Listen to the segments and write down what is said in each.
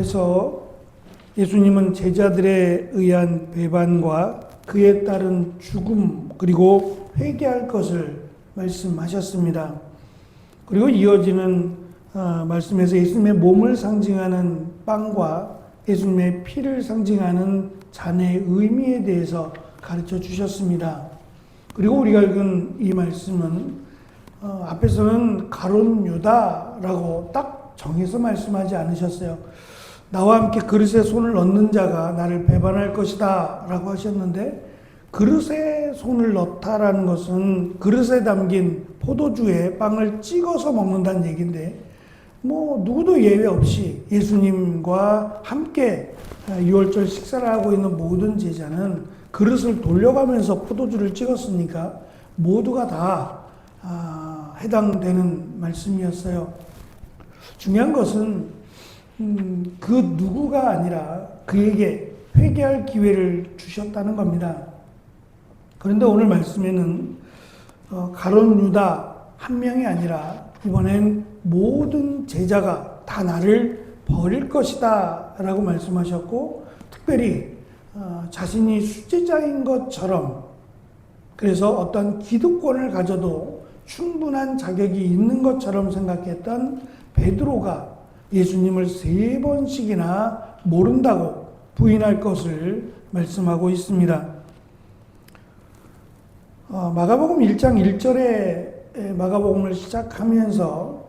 앞에서 예수님은 제자들에 의한 배반과 그에 따른 죽음 그리고 회개할 것을 말씀하셨습니다. 그리고 이어지는 아, 말씀에서 예수님의 몸을 상징하는 빵과 예수님의 피를 상징하는 잔의 의미에 대해서 가르쳐 주셨습니다. 그리고 우리가 읽은 이 말씀은 어, 앞에서는 가론 유다라고 딱 정해서 말씀하지 않으셨어요. 나와 함께 그릇에 손을 넣는 자가 나를 배반할 것이다 라고 하셨는데 그릇에 손을 넣다라는 것은 그릇에 담긴 포도주에 빵을 찍어서 먹는다는 얘기인데 뭐 누구도 예외 없이 예수님과 함께 유월절 식사를 하고 있는 모든 제자는 그릇을 돌려가면서 포도주를 찍었으니까 모두가 다 아, 해당되는 말씀이었어요. 중요한 것은 음, 그 누구가 아니라 그에게 회개할 기회를 주셨다는 겁니다. 그런데 오늘 말씀에는 어, 가론 유다 한 명이 아니라 이번엔 모든 제자가 다 나를 버릴 것이다 라고 말씀하셨고 특별히 어, 자신이 수제자인 것처럼 그래서 어떤 기득권을 가져도 충분한 자격이 있는 것처럼 생각했던 베드로가 예수님을 세 번씩이나 모른다고 부인할 것을 말씀하고 있습니다. 어, 마가복음 1장 1절에 마가복음을 시작하면서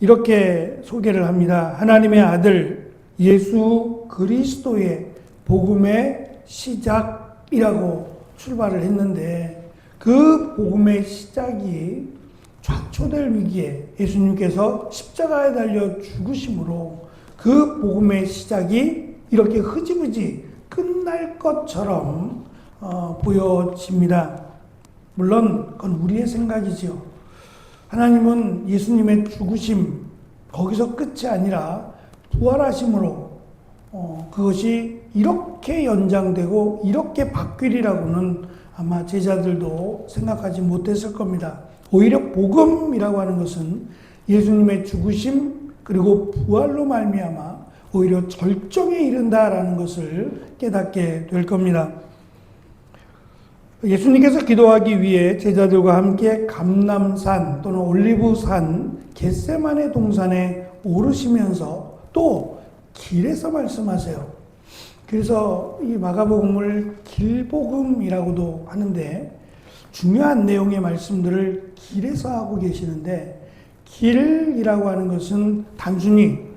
이렇게 소개를 합니다. 하나님의 아들 예수 그리스도의 복음의 시작이라고 출발을 했는데 그 복음의 시작이 좌초될 위기에 예수님께서 십자가에 달려 죽으심으로 그 복음의 시작이 이렇게 흐지부지 끝날 것처럼 어, 보여집니다. 물론 그건 우리의 생각이지요. 하나님은 예수님의 죽으심 거기서 끝이 아니라 부활하심으로 어, 그것이 이렇게 연장되고 이렇게 바뀌리라고는 아마 제자들도 생각하지 못했을 겁니다. 오히려 복음이라고 하는 것은 예수님의 죽으심 그리고 부활로 말미암아 오히려 절정에 이른다라는 것을 깨닫게 될 겁니다. 예수님께서 기도하기 위해 제자들과 함께 감남산 또는 올리브산 겟세만의 동산에 오르시면서 또 길에서 말씀하세요. 그래서 이 마가복음을 길복음이라고도 하는데 중요한 내용의 말씀들을 길에서 하고 계시는데 길이라고 하는 것은 단순히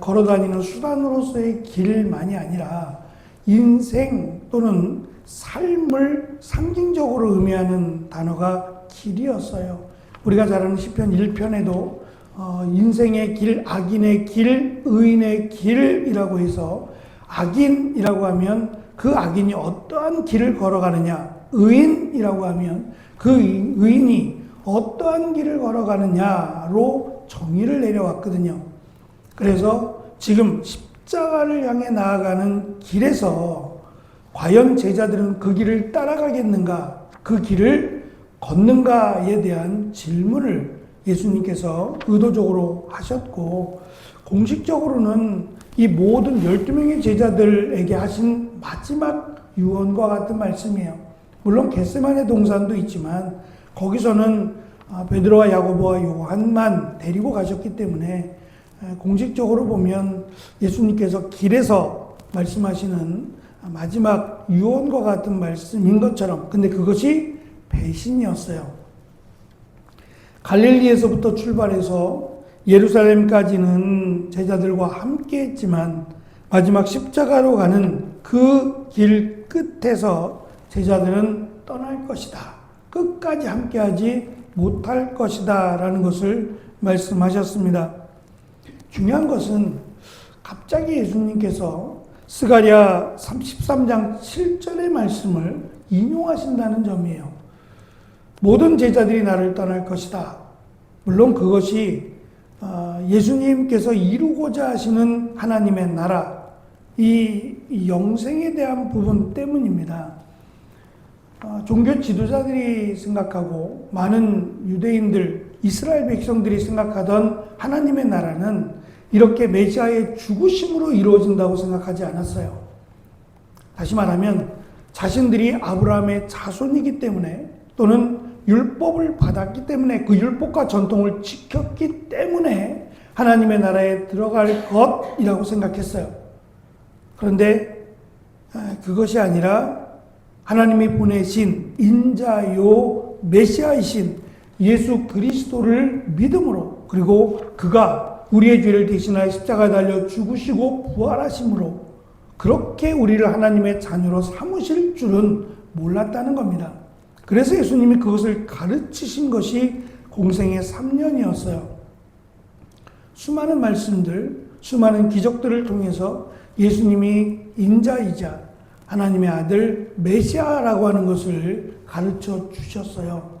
걸어 다니는 수단으로서의 길만이 아니라 인생 또는 삶을 상징적으로 의미하는 단어가 길이었어요. 우리가 잘 아는 시편 1편에도 어, 인생의 길, 악인의 길, 의인의 길이라고 해서 악인이라고 하면 그 악인이 어떠한 길을 걸어가느냐, 의인이라고 하면 그 의인이 어떠한 길을 걸어가느냐로 정의를 내려왔거든요. 그래서 지금 십자가를 향해 나아가는 길에서 과연 제자들은 그 길을 따라가겠는가, 그 길을 걷는가에 대한 질문을 예수님께서 의도적으로 하셨고, 공식적으로는 이 모든 12명의 제자들에게 하신 마지막 유언과 같은 말씀이에요. 물론 겟세만의 동산도 있지만 거기서는 아, 베드로와 야고보와 요한만 데리고 가셨기 때문에 공식적으로 보면 예수님께서 길에서 말씀하시는 마지막 유언과 같은 말씀인 것처럼 근데 그것이 배신이었어요. 갈릴리에서부터 출발해서 예루살렘까지는 제자들과 함께 했지만 마지막 십자가로 가는 그 길 끝에서 제자들은 떠날 것이다. 끝까지 함께하지 못할 것이다. 라는 것을 말씀하셨습니다. 중요한 것은 갑자기 예수님께서 스가랴 33장 7절의 말씀을 인용하신다는 점이에요. 모든 제자들이 나를 떠날 것이다. 물론 그것이 어, 예수님께서 이루고자 하시는 하나님의 나라, 이 영생에 대한 부분 때문입니다. 어, 종교 지도자들이 생각하고 많은 유대인들, 이스라엘 백성들이 생각하던 하나님의 나라는 이렇게 메시아의 죽으심으로 이루어진다고 생각하지 않았어요. 다시 말하면 자신들이 아브라함의 자손이기 때문에 또는 율법을 받았기 때문에 그 율법과 전통을 지켰기 때문에 하나님의 나라에 들어갈 것이라고 생각했어요. 그런데 아, 그것이 아니라 하나님이 보내신 인자요 메시아이신 예수 그리스도를 믿음으로 그리고 그가 우리의 죄를 대신하여 십자가에 달려 죽으시고 부활하심으로 그렇게 우리를 하나님의 자녀로 삼으실 줄은 몰랐다는 겁니다. 그래서 예수님이 그것을 가르치신 것이 공생의 3년이었어요. 수많은 말씀들, 수많은 기적들을 통해서 예수님이 인자이자 하나님의 아들 메시아라고 하는 것을 가르쳐 주셨어요.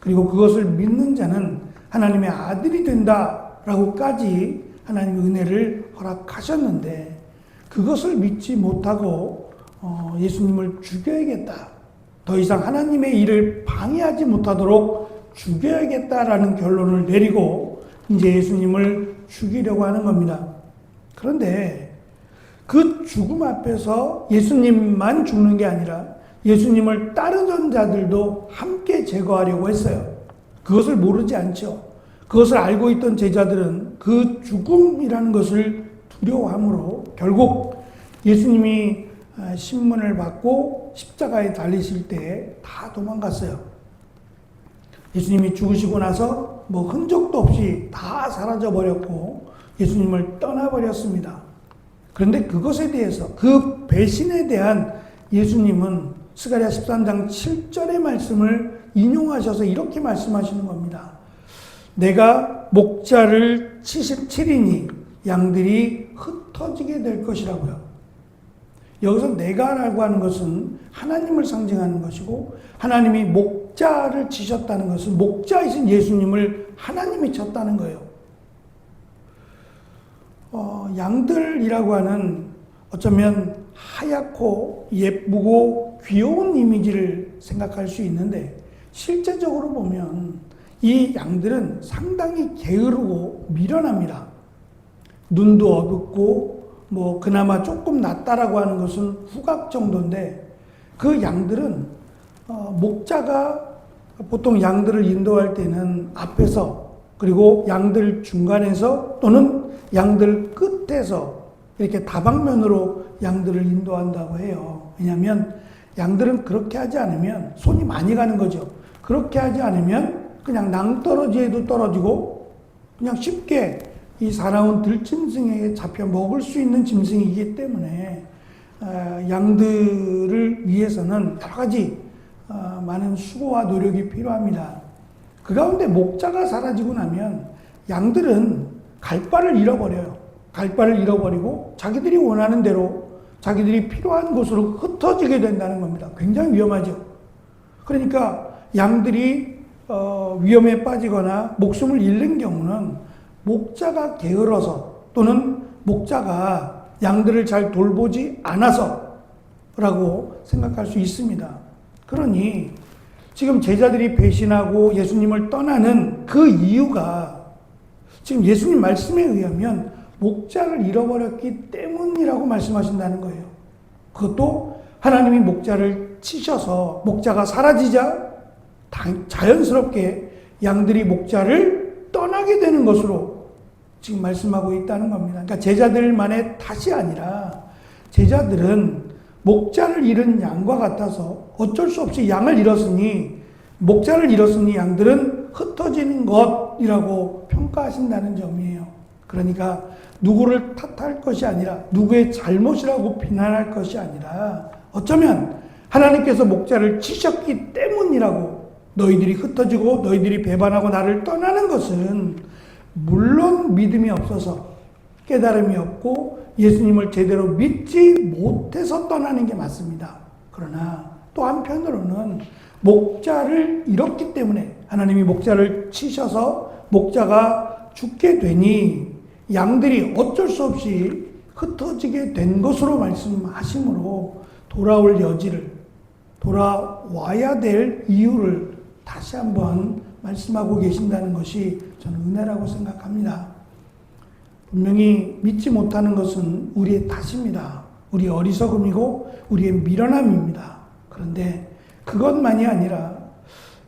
그리고 그것을 믿는 자는 하나님의 아들이 된다라고까지 하나님의 은혜를 허락하셨는데 그것을 믿지 못하고 어, 예수님을 죽여야겠다. 더 이상 하나님의 일을 방해하지 못하도록 죽여야겠다라는 결론을 내리고 이제 예수님을 죽이려고 하는 겁니다. 그런데 그 죽음 앞에서 예수님만 죽는 게 아니라 예수님을 따르던 자들도 함께 제거하려고 했어요. 그것을 모르지 않죠. 그것을 알고 있던 제자들은 그 죽음이라는 것을 두려워하므로 결국 예수님이 아, 신문을 받고 십자가에 달리실 때 다 도망갔어요. 예수님이 죽으시고 나서 뭐 흔적도 없이 다 사라져 버렸고 예수님을 떠나버렸습니다. 그런데 그것에 대해서 그 배신에 대한 예수님은 스가랴 13장 7절의 말씀을 인용하셔서 이렇게 말씀하시는 겁니다. 내가 목자를 77이니 양들이 흩어지게 될 것이라고요. 여기서 내가라고 하는 것은 하나님을 상징하는 것이고 하나님이 목자를 치셨다는 것은 목자이신 예수님을 하나님이 쳤다는 거예요. 어, 양들이라고 하는 어쩌면 하얗고 예쁘고 귀여운 이미지를 생각할 수 있는데 실제적으로 보면 이 양들은 상당히 게으르고 미련합니다. 눈도 어둡고 뭐 그나마 조금 낫다라고 하는 것은 후각 정도인데 그 양들은 어, 목자가 보통 양들을 인도할 때는 앞에서 그리고 양들 중간에서 또는 양들 끝에서 이렇게 다방면으로 양들을 인도한다고 해요. 왜냐하면 양들은 그렇게 하지 않으면 손이 많이 가는 거죠. 그렇게 하지 않으면 그냥 낭떠러지에도 떨어지고 그냥 쉽게 이 사나운 들짐승에게 잡혀 먹을 수 있는 짐승이기 때문에 어, 양들을 위해서는 여러 가지 어, 많은 수고와 노력이 필요합니다. 그 가운데 목자가 사라지고 나면 양들은 갈 바를 잃어버려요. 갈 바를 잃어버리고 자기들이 원하는 대로 자기들이 필요한 곳으로 흩어지게 된다는 겁니다. 굉장히 위험하죠. 그러니까 양들이 어, 위험에 빠지거나 목숨을 잃는 경우는 목자가 게을러서 또는 목자가 양들을 잘 돌보지 않아서라고 생각할 수 있습니다. 그러니 지금 제자들이 배신하고 예수님을 떠나는 그 이유가 지금 예수님 말씀에 의하면 목자를 잃어버렸기 때문이라고 말씀하신다는 거예요. 그것도 하나님이 목자를 치셔서 목자가 사라지자 자연스럽게 양들이 목자를 떠나게 되는 것으로 지금 말씀하고 있다는 겁니다. 그러니까 제자들만의 탓이 아니라 제자들은 목자를 잃은 양과 같아서 어쩔 수 없이 양을 잃었으니 목자를 잃었으니 양들은 흩어지는 것이라고 평가하신다는 점이에요. 그러니까 누구를 탓할 것이 아니라 누구의 잘못이라고 비난할 것이 아니라 어쩌면 하나님께서 목자를 치셨기 때문이라고 너희들이 흩어지고 너희들이 배반하고 나를 떠나는 것은 물론 믿음이 없어서 깨달음이 없고 예수님을 제대로 믿지 못해서 떠나는 게 맞습니다. 그러나 또 한편으로는 목자를 잃었기 때문에 하나님이 목자를 치셔서 목자가 죽게 되니 양들이 어쩔 수 없이 흩어지게 된 것으로 말씀하시므로 돌아올 여지를 돌아와야 될 이유를 다시 한번 말씀하고 계신다는 것이 저는 은혜라고 생각합니다. 분명히 믿지 못하는 것은 우리의 탓입니다. 우리의 어리석음이고 우리의 미련함입니다. 그런데 그것만이 아니라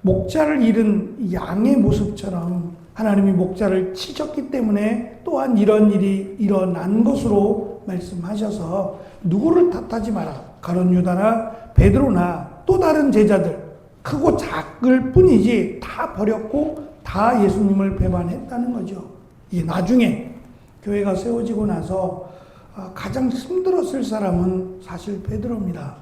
목자를 잃은 양의 모습처럼 하나님이 목자를 치셨기 때문에 또한 이런 일이 일어난 것으로 말씀하셔서 누구를 탓하지 마라. 가론 유다나 베드로나 또 다른 제자들 크고 작을 뿐이지 다 버렸고 다 예수님을 배반했다는 거죠. 이게 나중에 교회가 세워지고 나서 아, 가장 힘들었을 사람은 사실 베드로입니다.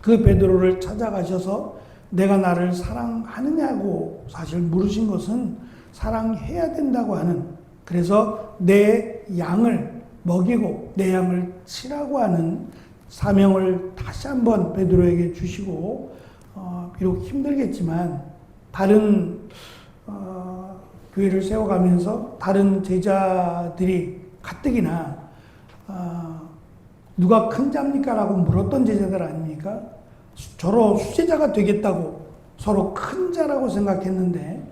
그 베드로를 찾아가셔서 내가 나를 사랑하느냐고 사실 물으신 것은 사랑해야 된다고 하는 그래서 내 양을 먹이고 내 양을 치라고 하는 사명을 다시 한번 베드로에게 주시고 어, 비록 힘들겠지만 다른 어, 교회를 세워가면서 다른 제자들이 가뜩이나 어, 누가 큰 자입니까 라고 물었던 제자들 아닙니까? 저로 수제자가 되겠다고 서로 큰 자라고 생각했는데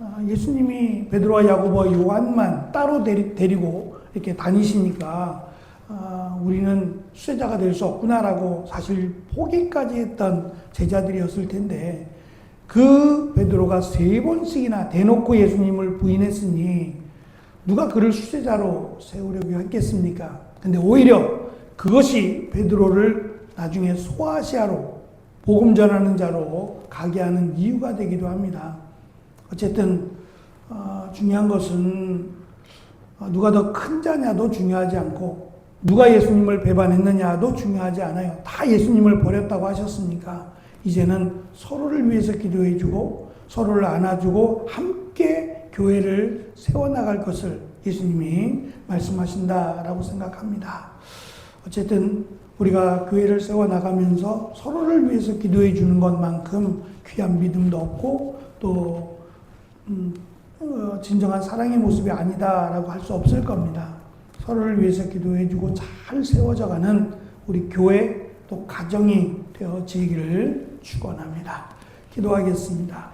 아, 예수님이 베드로와 야고보와 요한만 따로 데리, 데리고 이렇게 다니시니까 아, 우리는 수제자가 될 수 없구나라고 사실 포기까지 했던 제자들이었을 텐데 그 베드로가 세 번씩이나 대놓고 예수님을 부인했으니 누가 그를 수제자로 세우려고 했겠습니까? 근데 오히려 그것이 베드로를 나중에 소아시아로 복음 전하는 자로 가게 하는 이유가 되기도 합니다. 어쨌든 어, 중요한 것은 어, 누가 더 큰 자냐도 중요하지 않고 누가 예수님을 배반했느냐도 중요하지 않아요. 다 예수님을 버렸다고 하셨으니까 이제는 서로를 위해서 기도해 주고 서로를 안아주고 함께 교회를 세워나갈 것을 예수님이 말씀하신다라고 생각합니다. 어쨌든 우리가 교회를 세워나가면서 서로를 위해서 기도해 주는 것만큼 귀한 믿음도 없고 또 음, 어, 진정한 사랑의 모습이 아니다라고 할 수 없을 겁니다. 서로를 위해서 기도해 주고 잘 세워져가는 우리 교회 또 가정이 되어지기를 축원합니다. 기도하겠습니다.